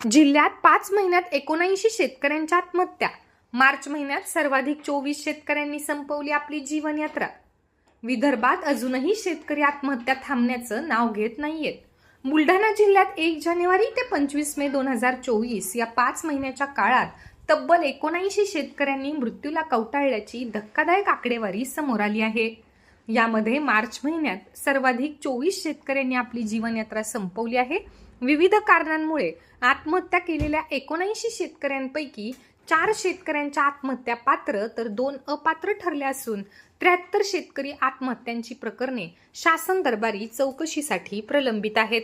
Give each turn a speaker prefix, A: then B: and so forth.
A: जिल्ह्यात पाच महिन्यात एकोणऐंशी शेतकऱ्यांच्या आत्महत्या. मार्च महिन्यात सर्वाधिक चोवीस शेतकऱ्यांनी संपवली आपली जीवनयात्रा. विदर्भात अजूनही शेतकरी आत्महत्या थांबण्याचं नाव घेत नाहीयेत. बुलढाणा जिल्ह्यात एक जानेवारी ते पंचवीस मे दोन हजार चोवीस या पाच महिन्याच्या काळात तब्बल एकोणऐंशी शेतकऱ्यांनी मृत्यूला कवटाळल्याची धक्कादायक आकडेवारी समोर आली आहे. यामध्ये मार्च महिन्यात सर्वाधिक चोवीस शेतकऱ्यांनी आपली जीवनयात्रा संपवली आहे. विविध कारणांमुळे आत्महत्या केलेल्या एकोणऐंशी शेतकऱ्यांपैकी चार शेतकऱ्यांच्या आत्महत्या पात्र तर दोन अपात्र ठरल्या असून त्र्याहत्तर शेतकरी आत्महत्यांची प्रकरणे शासन दरबारी चौकशीसाठी प्रलंबित आहेत.